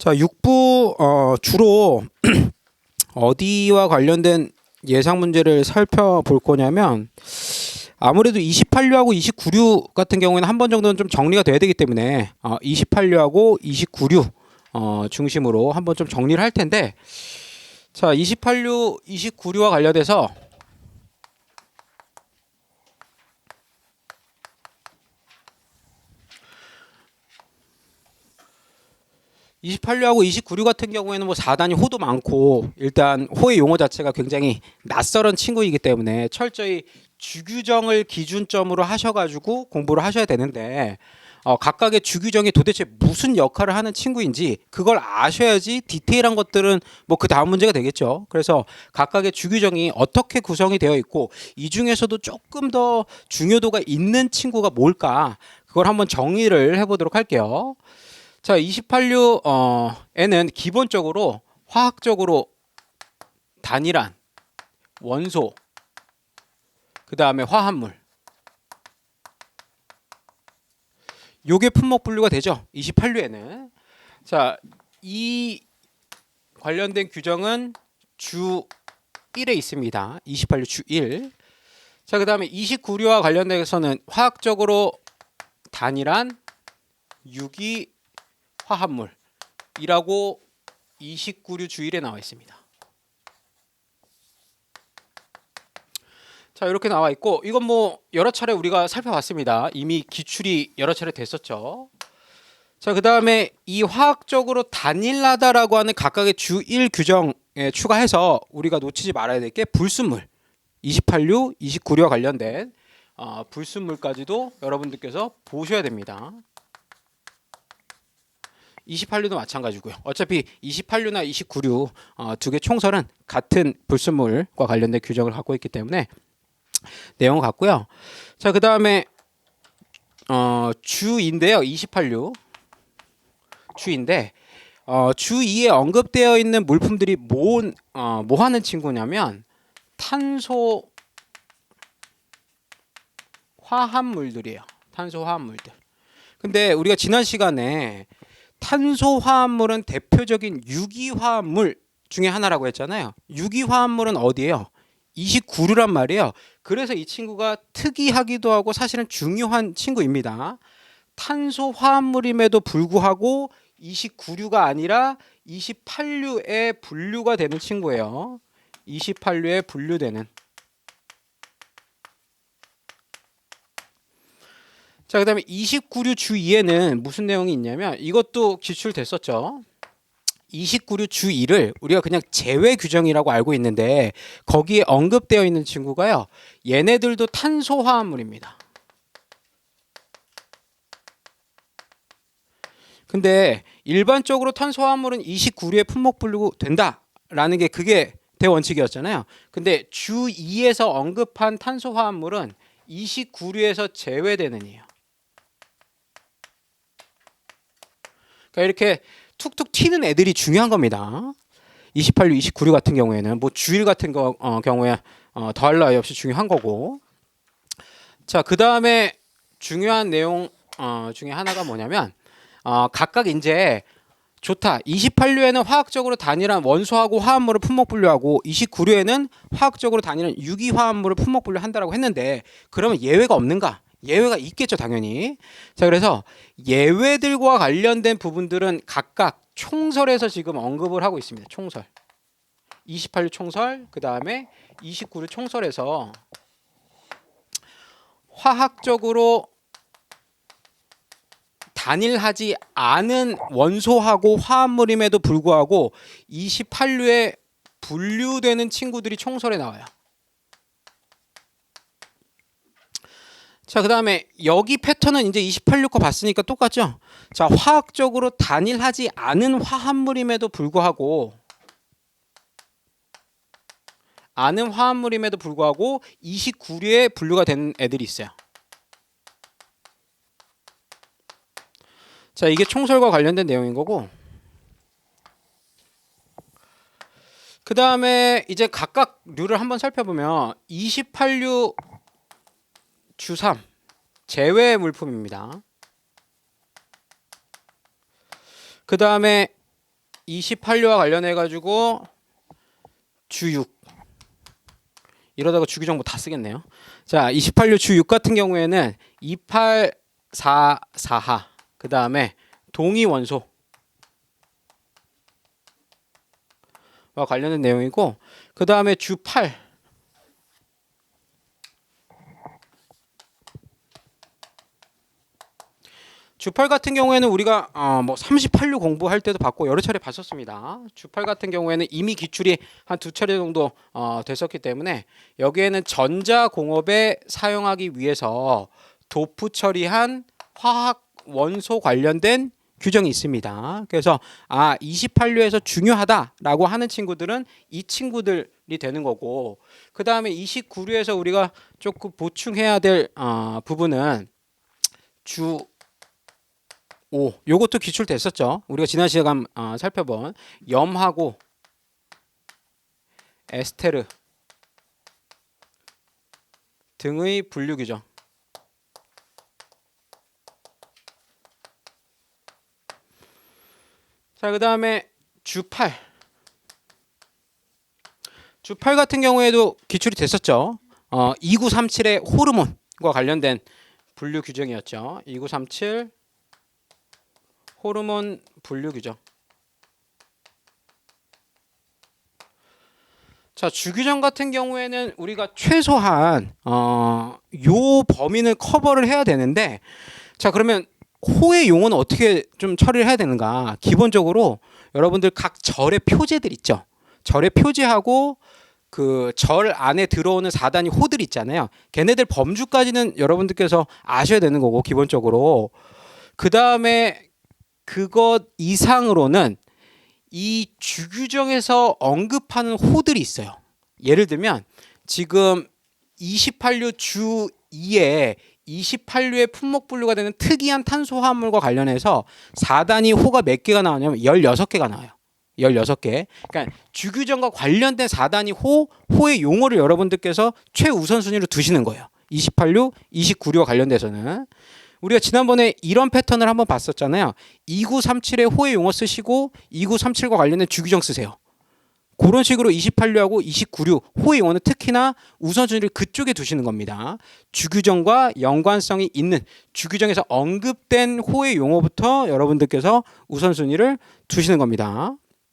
자, 6부 어, 주로 어디와 관련된 예상 문제를 살펴볼 거냐면 아무래도 28류하고 29류 같은 경우에는 한 번 정도는 좀 정리가 돼야 되기 때문에 어, 28류하고 29류 어, 중심으로 한 번 좀 정리를 할 텐데 자, 28류, 29류와 관련해서 28류하고 29류 같은 경우에는 뭐 4단이 호도 많고 일단 호의 용어 자체가 굉장히 낯설은 친구이기 때문에 철저히 주규정을 기준점으로 하셔가지고 공부를 하셔야 되는데 어, 각각의 주규정이 도대체 무슨 역할을 하는 친구인지 그걸 아셔야지 디테일한 것들은 뭐 그 다음 문제가 되겠죠. 그래서 각각의 주규정이 어떻게 구성이 되어 있고 이 중에서도 조금 더 중요도가 있는 친구가 뭘까 그걸 한번 정의를 해보도록 할게요. 자, 28류 어, 에는 기본적으로 화학적으로 단일한 원소, 그 다음에 화합물. 요게 품목 분류가 되죠. 28류에는. 자, 이 관련된 규정은 주 1에 있습니다. 28류 주 1. 자, 그 다음에 29류와 관련돼서는 화학적으로 단일한 유기 화합물이라고 29류 주일에 나와 있습니다. 자 이렇게 나와 있고 이건 뭐 여러 차례 우리가 살펴봤습니다. 이미 기출이 여러 차례 됐었죠. 자 그 다음에 이 화학적으로 단일하다라고 하는 각각의 주1 규정에 추가해서 우리가 놓치지 말아야 될 게 불순물 28류, 29류와 관련된 어, 불순물까지도 여러분들께서 보셔야 됩니다. 28류도 마찬가지고요. 어차피 28류나 29류 어, 두개 총설은 같은 불순물과 관련된 규정을 갖고 있기 때문에 내용은 같고요. 자, 그 다음에 어, 주인데요. 28류 주인데 어, 주 2에 언급되어 있는 물품들이 뭐, 어, 뭐 하는 친구냐면 탄소 화합물들이에요. 탄소 화합물들. 근데 우리가 지난 시간에 탄소 화합물은 대표적인 유기화합물 중에 하나라고 했잖아요. 유기화합물은 어디예요? 29류란 말이에요. 그래서 이 친구가 특이하기도 하고 사실은 중요한 친구입니다. 탄소 화합물임에도 불구하고 29류가 아니라 28류에 분류가 되는 친구예요. 28류에 분류되는 자, 그 다음에 29류 주 2에는 무슨 내용이 있냐면 이것도 기출됐었죠. 29류 주 2를 우리가 그냥 제외 규정이라고 알고 있는데 거기에 언급되어 있는 친구가요. 얘네들도 탄소 화합물입니다. 근데 일반적으로 탄소 화합물은 29류에 품목 분류 된다라는 게 그게 대원칙이었잖아요. 근데 주 2에서 언급한 탄소 화합물은 29류에서 제외되는 이에요. 그러니까 이렇게 툭툭 튀는 애들이 중요한 겁니다. 28류, 29류 같은 경우에는 뭐 주일 같은 거, 어, 경우에 어, 더할 나위 없이 중요한 거고. 자, 그 다음에 중요한 내용 어, 중에 하나가 뭐냐면 어, 각각 이제 좋다. 28류에는 화학적으로 단일한 원소하고 화합물을 품목 분류하고 29류에는 화학적으로 단일한 유기 화합물을 품목 분류한다라고 했는데 그러면 예외가 없는가? 예외가 있겠죠, 당연히. 자, 그래서 예외들과 관련된 부분들은 각각 총설에서 지금 언급을 하고 있습니다. 총설. 28류 총설, 그 다음에 29류 총설에서 화학적으로 단일하지 않은 원소하고 화합물임에도 불구하고 28류에 분류되는 친구들이 총설에 나와요. 자, 그 다음에 여기 패턴은 이제 28류 거 봤으니까 똑같죠? 자, 화학적으로 단일하지 않은 화합물임에도 불구하고 아는 화합물임에도 불구하고 29류에 분류가 된 애들이 있어요. 자, 이게 총설과 관련된 내용인 거고. 그 다음에 이제 각각 류를 한번 살펴보면 28류 주3 제외 물품입니다. 그 다음에 28류와 관련해 가지고 주6 이러다가 주규정 뭐다 쓰겠네요. 자, 28류 주6 같은 경우에는 2844하. 그 다음에 동위 원소 와 관련된 내용이고 그 다음에 주8 주8 같은 경우에는 우리가 어, 뭐 38류 공부할 때도 봤고 여러 차례 봤었습니다. 주8 같은 경우에는 이미 기출이 한 두 차례 정도 어, 됐었기 때문에 여기에는 전자공업에 사용하기 위해서 도프 처리한 화학 원소 관련된 규정이 있습니다. 그래서 아 28류에서 중요하다라고 하는 친구들은 이 친구들이 되는 거고 그 다음에 29류에서 우리가 조금 보충해야 될 어, 부분은 주 5. 요것도 기출됐었죠. 우리가 지난 시간 어, 살펴본 염하고 에스테르 등의 분류 규정. 자, 그다음에 주8. 주8 같은 경우에도 기출이 됐었죠. 어, 2937의 호르몬과 관련된 분류 규정이었죠. 2937 호르몬 분류 규정. 자, 주규정 같은 경우에는 우리가 최소한 어, 요 범위는 커버를 해야 되는데 자, 그러면 호의 용어는 어떻게 좀 처리를 해야 되는가? 기본적으로 여러분들 각 절의 표제들 있죠. 절의 표제하고 그 절 안에 들어오는 사단이 호들 있잖아요. 걔네들 범주까지는 여러분들께서 아셔야 되는 거고 기본적으로 그 다음에 그것 이상으로는 이 주규정에서 언급하는 호들이 있어요. 예를 들면 지금 28류 주 2에 28류의 품목 분류가 되는 특이한 탄소화물과 관련해서 4단위 호가 몇 개가 나오냐면 16개가 나와요. 16개. 그러니까 주규정과 관련된 4단위 호, 호의 용어를 여러분들께서 최우선순위로 두시는 거예요. 28류, 29류와 관련돼서는. 우리가 지난번에 이런 패턴을 한번 봤었잖아요. 2937의 호의 용어 쓰시고 2937과 관련된 주규정 쓰세요. 그런 식으로 28류하고 29류 호의 용어는 특히나 우선순위를 그쪽에 두시는 겁니다. 주규정과 연관성이 있는 주규정에서 언급된 호의 용어부터 여러분들께서 우선순위를 두시는 겁니다.